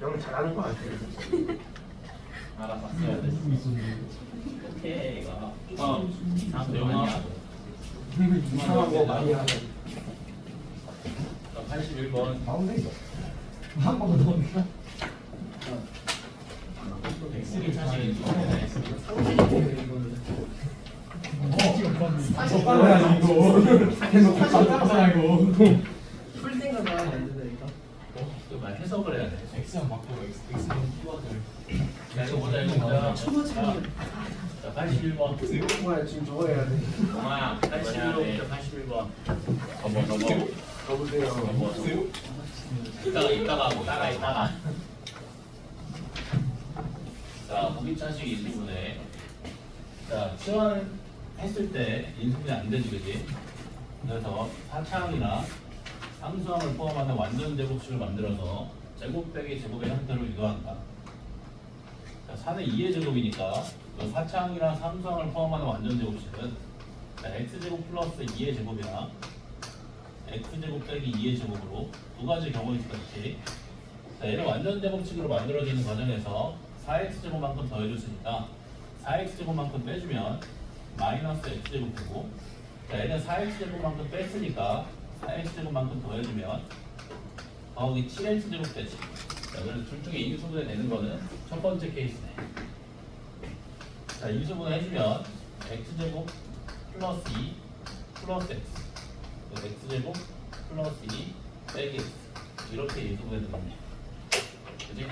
형 잘하는 거 같아요. 알아봤어야 돼. 오케이 이거. 어, 이상 영화. 이상한 거 많이 하네. 81번. 가운데. 한번 더. X를 사실. 적당해야 이거. 계속 적당하잖아 이거. 풀 생각을 하면 안 된다니까. 그말 해석을 해야 돼. X랑 맞고 X X는 플러스를. 자 이거 보자 이거 보자. 자, 자 81번. 정말 지금 저거 해야 돼. 영화야 81번부터 81번. 넘어 넘어. 가보세요. 넘어. 이따가 이따가 하고 따라 이따가. 자 무기차식 인수분해. 자 치환 했을 때 인수분해 안 되지 그지? 그래서 사차항이나 상수항을 포함하는 완전 제곱식을 만들어서 제곱 빼기 제곱의 형태로 유도한다. 자, 4는 2의 제곱이니까 그 사차항이랑 상수항을 포함하는 완전 제곱식은 자, x제곱 플러스 2의 제곱이나 x제곱 빼기 2의 제곱으로 두 가지 경우가 있었지. 자, 얘를 완전 제곱식으로 만들어지는 과정에서 4x제곱만큼 더해줬으니까 4x제곱만큼 빼주면 마이너스 x제곱이고 자, 얘는 4x제곱만큼 뺐으니까 4x제곱만큼 더해주면 더하기 7x제곱 되지. 자, 그래서 둘 중에 인수분해 되는 거는 첫 번째 케이스네. 자, 인수분해 해주면 x제곱 플러스 2 플러스 x 그 x제곱 플러스 2 빼기 x 이렇게 인수분해 되겠네. 그지?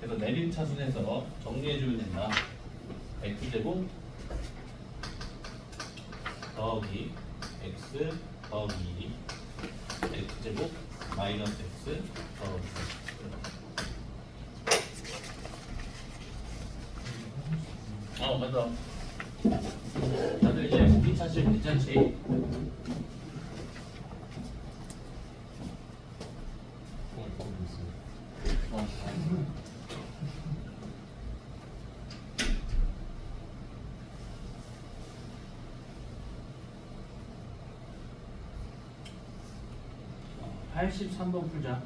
그래서 내림차순에서 정리해주면 된다. x제곱 더하기 x 더하기 2 x제곱 마이너스 x 4 어, 맞다. 다들 이제 무기 차실 괜찮지? 어. 어, 83번 풀자.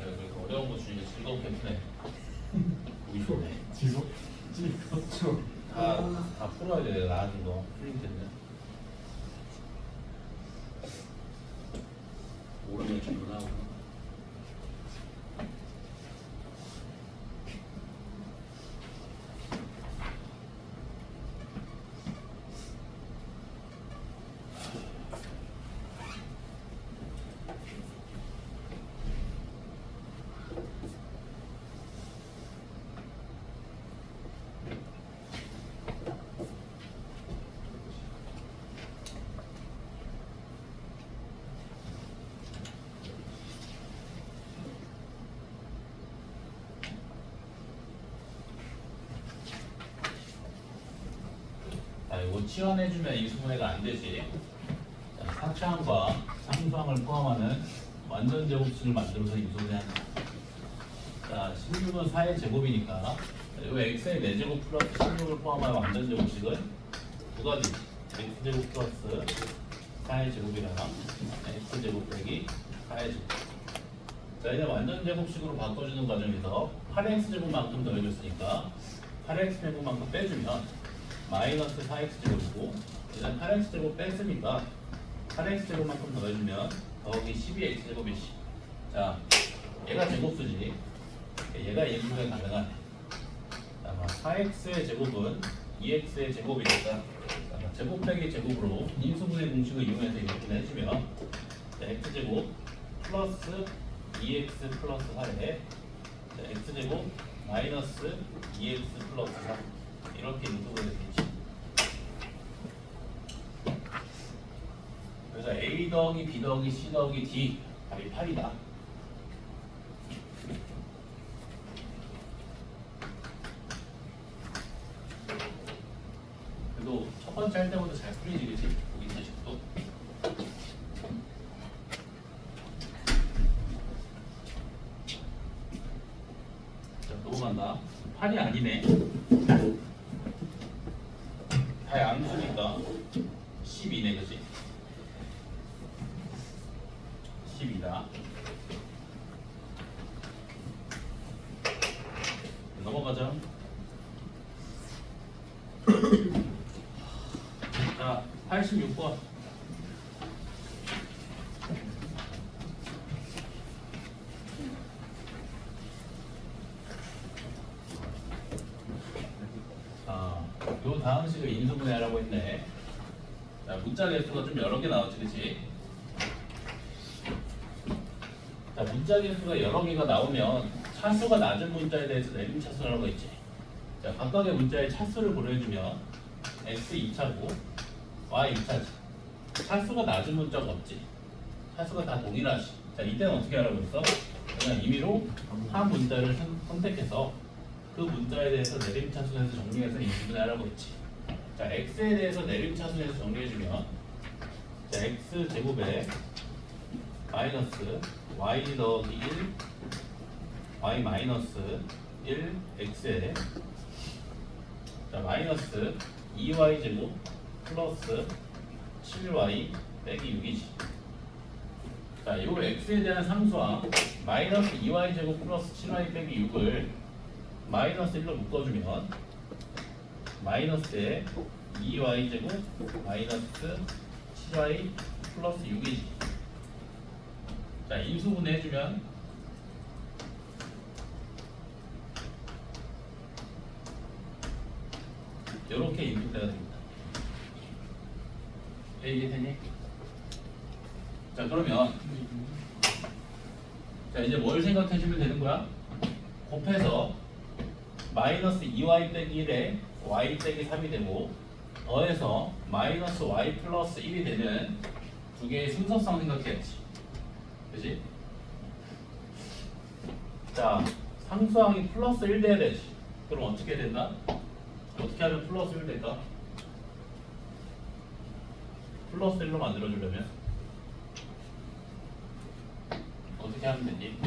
내가 그렇게 어려운 보기 좋네. 즐겁. 즐겁죠. 다, 다 풀어야 돼, 나아진 거. 풀린. 모르면 질문하고. 자, 이거 치환해주면 이수분해가 안 되지. 자, 사차항과 상수항을 포함하는 완전 제곱식을 만들어서 이수분해한다. 자, 16은 4의 제곱이니까 이 x의 4제곱 플러스 16을 포함한 완전 제곱식은 두 가지 x제곱 플러스 4의 제곱이랑 x제곱 빼기 4의 제곱 자 이제 완전 제곱식으로 바꿔주는 과정에서 8x제곱만큼 더해줬으니까 8x제곱만큼 빼주면 마이너스 4x제곱이고 일단 8x제곱 뺐으니까 8x제곱만큼 더해주면 더하기 12x제곱이지 자 얘가 제곱수지. 얘가 인수가 가능하네. 아마 4x의 제곱은 2x의 제곱이니까 아마 제곱 빼기 제곱으로 인수분해 공식을 이용해서 이렇게 해주면 자, x제곱 플러스 2x 플러스 4에 x제곱 마이너스 2x 플러스 4 이렇게 인수분해 되지 A 더하기 B 더하기 C 더하기 D 답이 8이다. 그래도 첫 번째 할 때보다 잘 풀리지 그치? 보기 자식도 자 넘어간다 8이 아니네 다 양수니까 12네 그치? 12다 넘어가자 자 86번 자, 요 다음 식을 인수분해하라고 했네. 자, 문자 개수가 좀 여러 개 나왔지, 그치? 자, 문자 개수가 여러 개가 나오면 차수가 낮은 문자에 대해서 내림 차수라고 했지. 자, 각각의 문자의 차수를 보내주면 x 2차고 y 2차지. 차수가 낮은 문자가 없지. 차수가 다 동일하지. 자, 이때는 어떻게 하라고 했어? 그냥 임의로 한 문자를 선- 선택해서 그 문자에 대해서 내림차순에서 정리해서 인수분해 하라고 했지. 자, x에 대해서 내림차순에서 정리해주면 자, x 제곱에 마이너스 y 더하기 1 y 마이너스 1 x에 자 마이너스 2y 제곱 플러스 7y 빼기 6이지. 자, 요 x에 대한 상수항 마이너스 2y 제곱 플러스 7y 빼기 6을 마이너스 1로 묶어주면 마이너스에 2y 제곱 마이너스 7y 플러스 6이지. 자, 인수분해 해주면 이렇게 인수분해가 됩니다. 예, 이해되니? 자, 그러면 자 이제 뭘 생각해 주면 되는 거야? 곱해서 마이너스 2y 빼기 1에 y 빼기 3이 되고 더해서 마이너스 y 플러스 1이 되는 두 개의 순서상 생각해야지 그지? 자 상수항이 플러스 1 돼야 되지 그럼 어떻게 된다? 어떻게 하면 플러스 1 될까? 플러스 1로 만들어주려면 어떻게 하면 되지?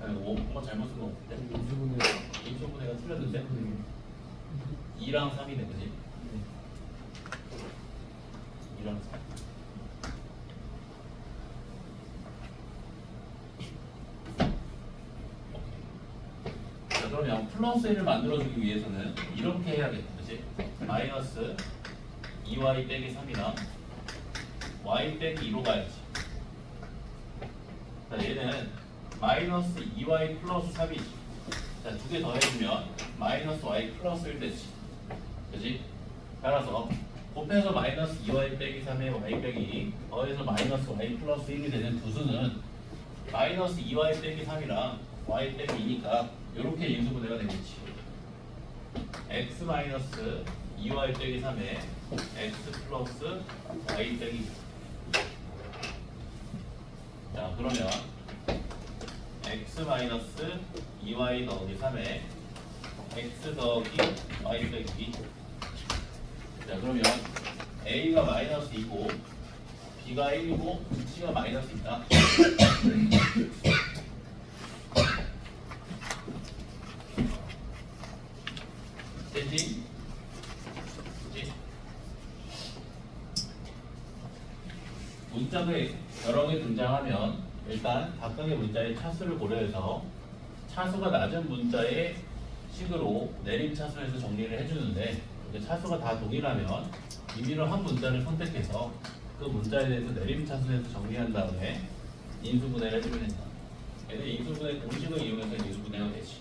아니, 잘못 쓴거 같은데? 인수분해. 인수분해가 틀렸는데? 2랑 3이네, 그지? 2랑 3. 오케이. 자, 그러면 플러스 1을 만들어주기 위해서는 이렇게 해야겠다, 그지? 마이너스 2y 빼기 3이랑 y 빼기 2로 가야지. 자, 얘는 마이너스 2y 플러스 3이지. 자, 두 개 더 해주면 마이너스 y 플러스 1 되지. 그지? 따라서 곱해서 마이너스 2y 빼기 3에 y 빼기 2 더해서 마이너스 y 플러스 1이 되는 두 수는 마이너스 2y 빼기 3이랑 y 빼기 2니까 이렇게 인수분해가 되겠지. x 마이너스 2y 빼기 3에 x 플러스 y 빼기 2. 자 그러면 x 마이너스 2y 더하기 3에 x 더하기 y 빼기 2. 자 그러면 a가 마이너스 2고 b가 1이고 c가 마이너스 있다. 되지? 되지? 문자가 여러 개 등장하면 일단 각각의 문자의 차수를 고려해서 차수가 낮은 문자의 식으로 내림 차수에서 정리를 해주는데 차수가 다 동일하면 임의로 한 문자를 선택해서 그 문자에 대해서 내림 차수에서 정리한 다음에 인수분해를 해주면 된다. 얘는 인수분해 공식을 이용해서 인수분해가 되지.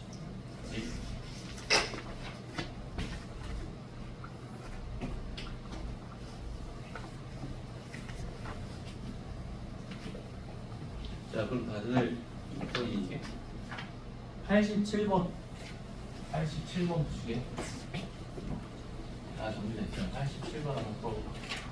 그럼 다들 저기 이게 87번 87번 주게 다 정리됐어요. 87번 한번 풀어볼까? 얘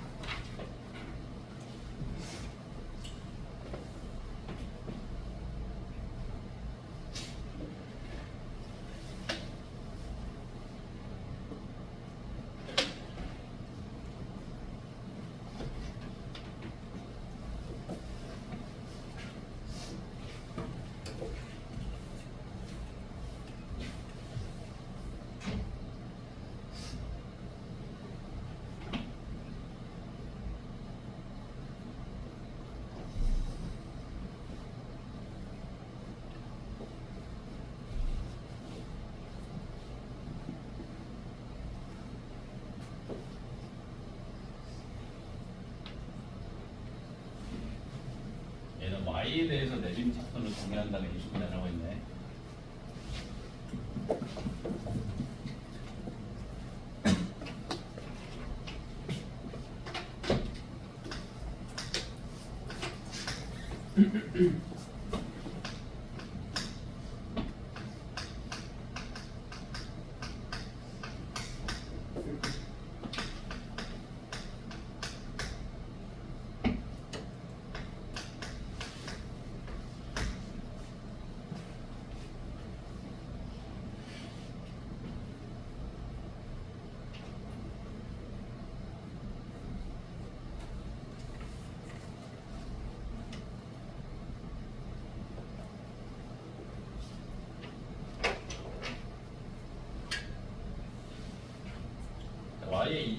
는 y에 대해서 내림 차선을 정리한다는 인식이 나라고 있네.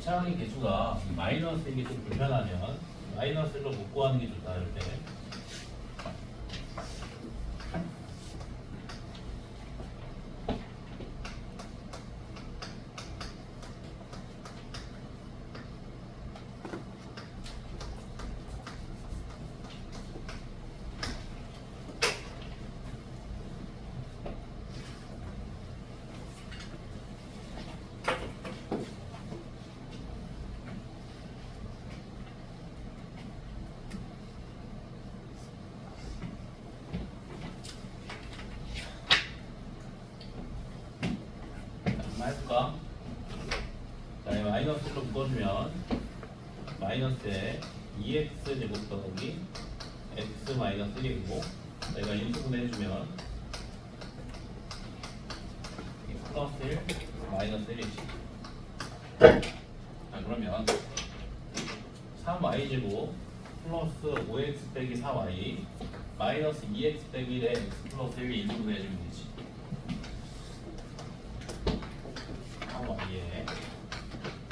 Y의 2차항의 개수가 마이너스이기 좀 불편하면 마이너스로 묶고 하는 게 좋다 이렇게. 한번 해볼까? 자, 이 마이너스 1로 묶어주면 마이너스에 2x 제곱 더하기 x 마이너스 1이고 내가 인수분해 해주면 이 플러스 1 마이너스 1이지. 자 그러면 3y 제곱 플러스 5x 빼기 4y 마이너스 2x 빼기 1에 x 플러스 1을 인수분해 해주면 되지 y에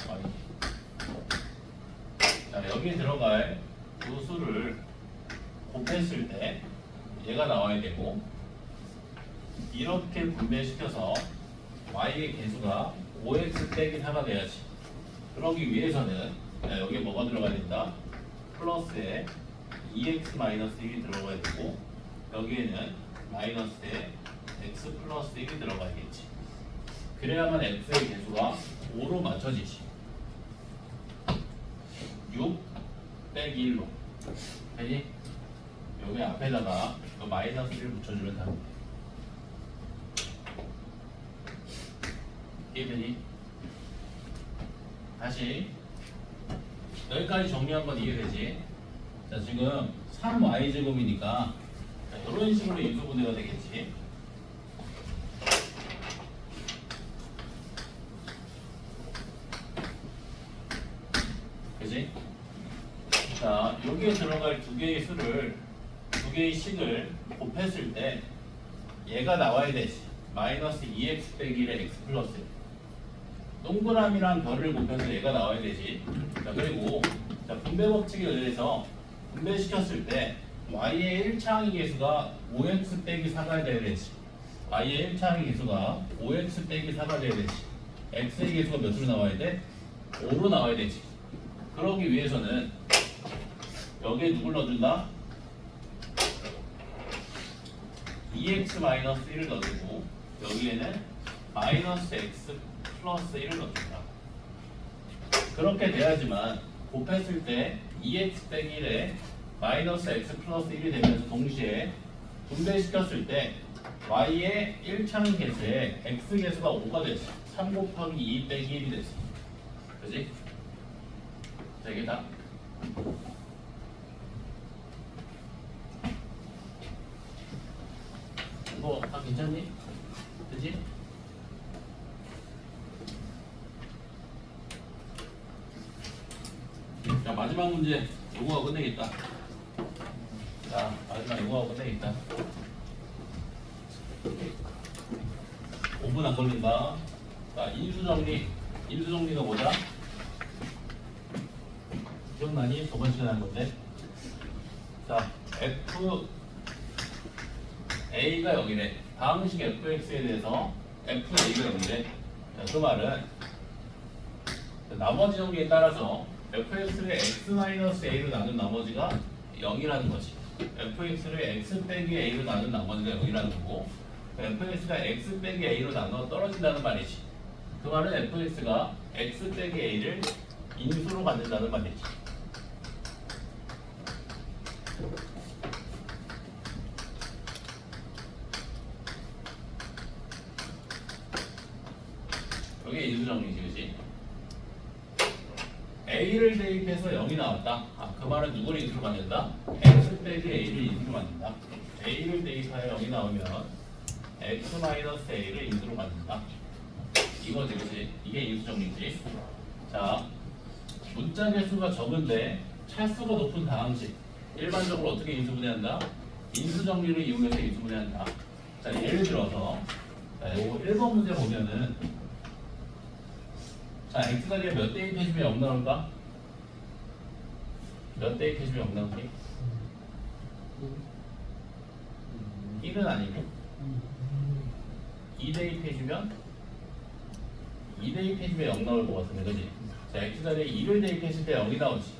y. 자 여기에 들어갈 두 수를 곱했을 때 얘가 나와야 되고 이렇게 분배시켜서 y의 개수가 5x 빼기 4가 돼야지. 그러기 위해서는 자, 여기에 뭐가 들어가야 된다? 플러스에 2x 마이너스 1이 들어가야 되고 여기에는 마이너스에 x 플러스 1이 들어가야겠지. 그래야만 x의 개수가 5로 맞춰지지. 6 빼기 1로. 되니? 여기 앞에다가 이 마이너스 1을 붙여주면 답니다. 이해되니? 다시 여기까지 정리한 건 이해되지? 자 지금 3y 제곱이니까 이런 식으로 인수분해가 되겠지. 그지? 자, 여기에 들어갈 두 개의 수를 두 개의 식을 곱했을 때 얘가 나와야 되지. 마이너스 2x 빼기 1의 x 플러스 1. 동그라미랑 별을 곱해서 얘가 나와야 되지. 자, 그리고 자, 분배 법칙에 의해서 분배시켰을 때 y의 1차 항의 개수가 5x 빼기 4가 돼야 되지. y의 1차 항의 개수가 5x 빼기 4가 돼야 되지. x의 개수가 몇으로 나와야 돼? 5로 나와야 되지. 그러기 위해서는 여기에 누굴 넣어준다? 2x 마이너스 1을 넣어주고 여기에는 마이너스 x 플러스 1을 넣어준다. 그렇게 돼야지만 곱했을 때 2x 빼기 1에 마이너스 x 플러스 1이 되면서 동시에 분배시켰을 때 y의 1차항 개수에 x 개수가 5가 됐어. 3 곱하기 2 빼기 1이 됐어. 그지? 자 이게 다 이거 다 괜찮니? 그지? 자 마지막 문제 요거가 끝내겠다 자 마지막 요거가 끝내겠다 5분 안 걸린다 자 인수정리 인수정리가 뭐다? 기억나니? 저번 시간에 한 건데 자 F A가 0이래 다항식 FX에 대해서 FA가 0이래 자, 그 말은 나머지 정리에 따라서 fx를 x-a로 나눈 나머지가 0이라는 거지. fx를 x 빼기 a로 나눈 나머지가 0이라는 거고 fx가 x 빼기 a로 나눠 떨어진다는 말이지. 그 말은 fx가 x 빼기 a를 인수로 갖는다는 말이지. 이게 인수정리지, 그지? A를 대입해서 0이 나왔다. 아, 그 말은 누구를 인수로 만든다? X 빼기 A를 인수로 만든다. A를 대입하여 0이 나오면 X 마이너스 A를 인수로 만든다. 이거지, 그지? 이게 인수정리지. 자, 문자 개수가 적은데 찰수가 높은 다항식. 일반적으로 어떻게 인수분해한다? 인수정리를 이용해서 인수분해한다. 자, 예를 들어서 자, 요거 1번 문제 보면은 자, x가 되면 몇 대입해주면 0 나올까? 몇 대입해주면 0 나올게? 1은 아니고 2 대입해주면 2 대입해주면 0 나올 것 같은데 그지? 자, x자리에 2를 대입했을 때 0이 나오지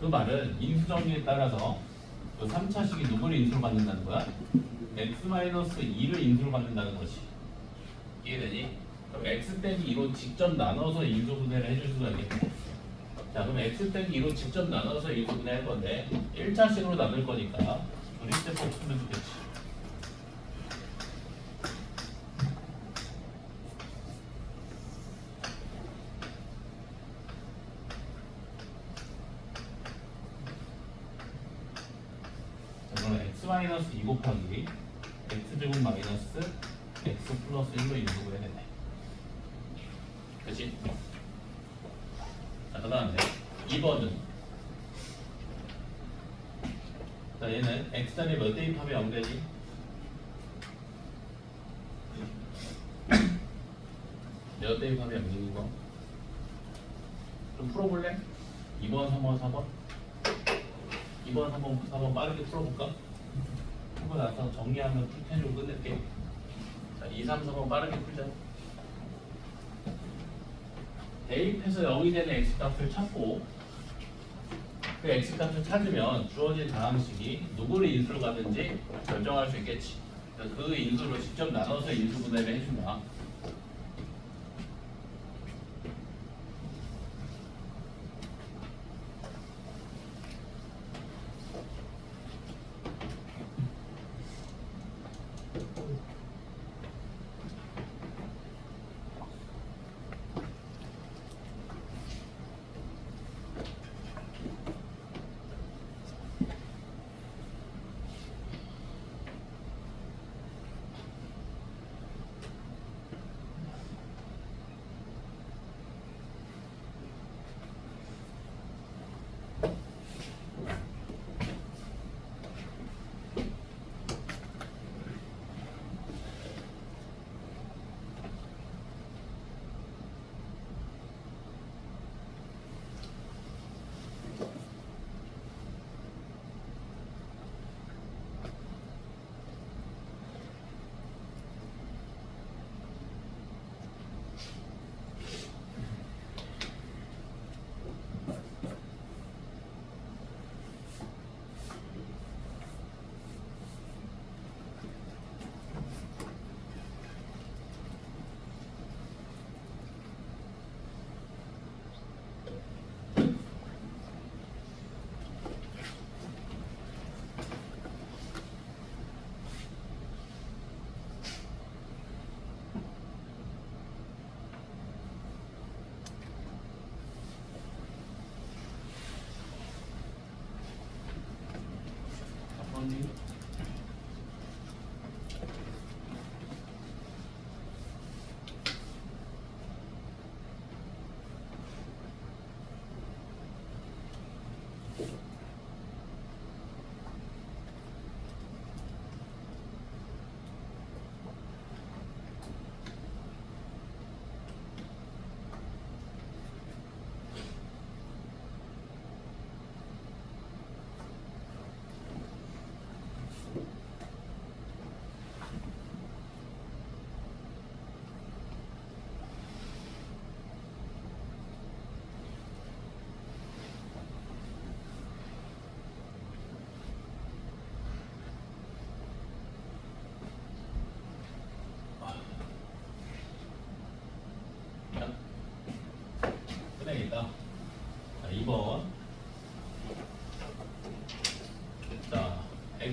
그 말은 인수정리에 따라서 그 3차식이 누구를 인수로 받는다는 거야? x-2를 인수로 받는다는 거지 이해되니? 그럼 x 빼기 2로 직접 나눠서 인수분해를 해줄 수가 있겠네. 자, 그럼 x 빼기 2로 직접 나눠서 인수분해 할 건데 1차식으로 나눌 거니까 조립제법 쓰면 좋겠지. 자, 그럼 x 마이너스 2 곱하기 x 제곱 마이너스 x 플러스 1로 인수분해 되네. 그치? 자, 그 다음에 2번은 자, 얘는 x자리에 몇 대입하면 0 되지? 몇 대입하면 0인 거? 좀 풀어볼래? 2번, 3번, 4번? 2번, 3번, 4번 빠르게 풀어볼까? 풀고 나서 정리하면 풀텐으로 끝낼게. 자, 2, 3, 4번 빠르게 풀자. 대입해서 0이 되는 x값을 찾고 그 x값을 찾으면 주어진 다항식이 누구를 인수로 가든지 결정할 수 있겠지. 그 인수로 직접 나눠서 인수 분해를 해준다.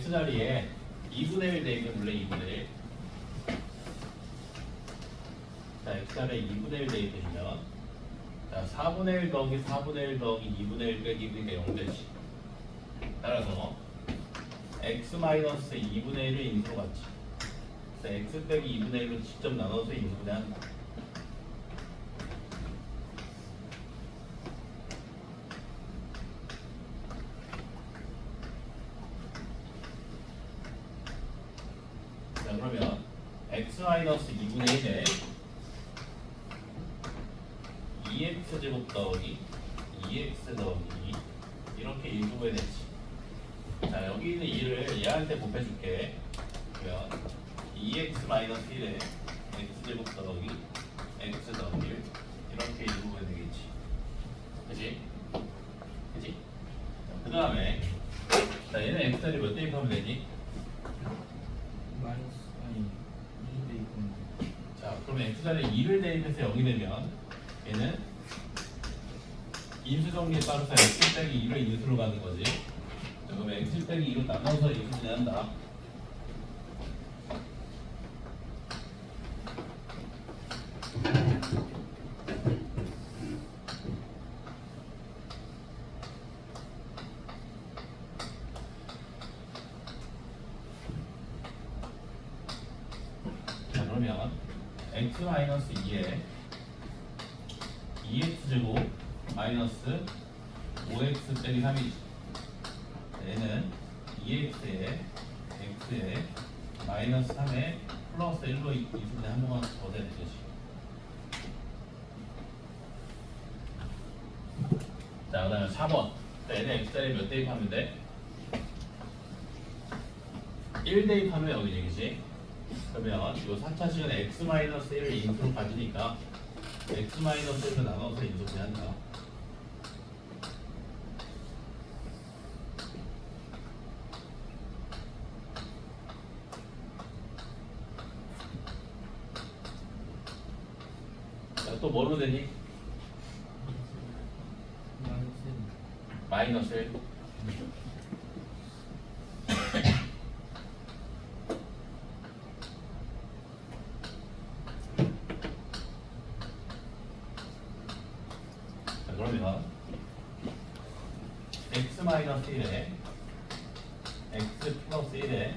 X 자리에 2분의 1 대입해 볼래 2분의 1. 자 x 자리에 2분의 1 대입해주면 자 4분의 1 더하기 4분의 1 더하기 2분의 1 빼기 1이니까 0 되지. 따라서 x 마이너스 2분의 1을 인수로. 그래서 x 빼기 2분의 1로 직접 나눠서 인수분해 한다. 그러면 x 마이너스 2분의 1에 2x 제곱 더하기 2x 더하기 2 이렇게 인수분해 됐지. 자 여기 있는 2를 얘한테 곱해줄게. 그러면 2x 마이너스 1에 x 제곱 더하기 x 더하기 1 이렇게 인수분해 되겠지. 그지? 그지? 그 다음에 자 얘는 x 자리 몇 대입하면 되니? 마이너스 아니 2대 있군. 자, 그러면 x 자리에 2를 대입해서 0이 되면 얘는 인수 정리에 따라서 x 빼기 2를 인수로 가는 거지. 자, 그러면 x 빼기 2로 나눠서 인수분해 한다. 자, 그러면 x 마이너스 2에 2x 제곱 마이너스 5x 빼기 3이지. 얘는 2x에 x에 마이너스 3에 플러스 1로 이분에 한 번만 더 되는 거지. 자, 그 다음에 4번. 자, 얘는 x자리 몇 대입하면 돼? 1 대입하면 여기지, 그지? 그러면 이 4차 시간에 x 마이너스 1을 인수로 가지니까 x 마이너스 1로 나눠서 인수분해 한다. 자, 또 뭐로 되니? 마이너스 마이너스 1. 자, 그러면 x 마이너스 1에 x 플러스 1에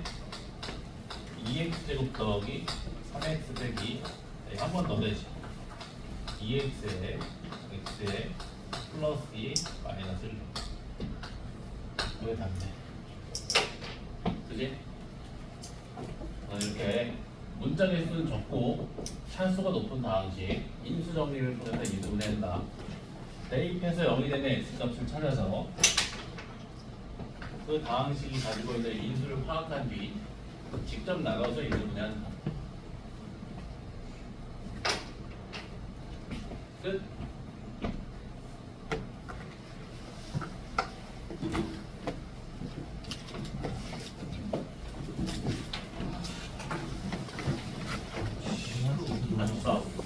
2x 제곱 더하기 3x 빼기 한 번 더 되지 2x에 x에 플러스 2 마이너스 1 이게 답네 그지? 어, 이렇게 문자 개수는 적고 찬수가 높은 다항식 인수 정리를 통해서 이동을 한다 대입해서 0이 되는 x값을 찾아서 그 다항식이 가지고 있는 인수를 파악한 뒤 직접 나가서 인수분해한다 끝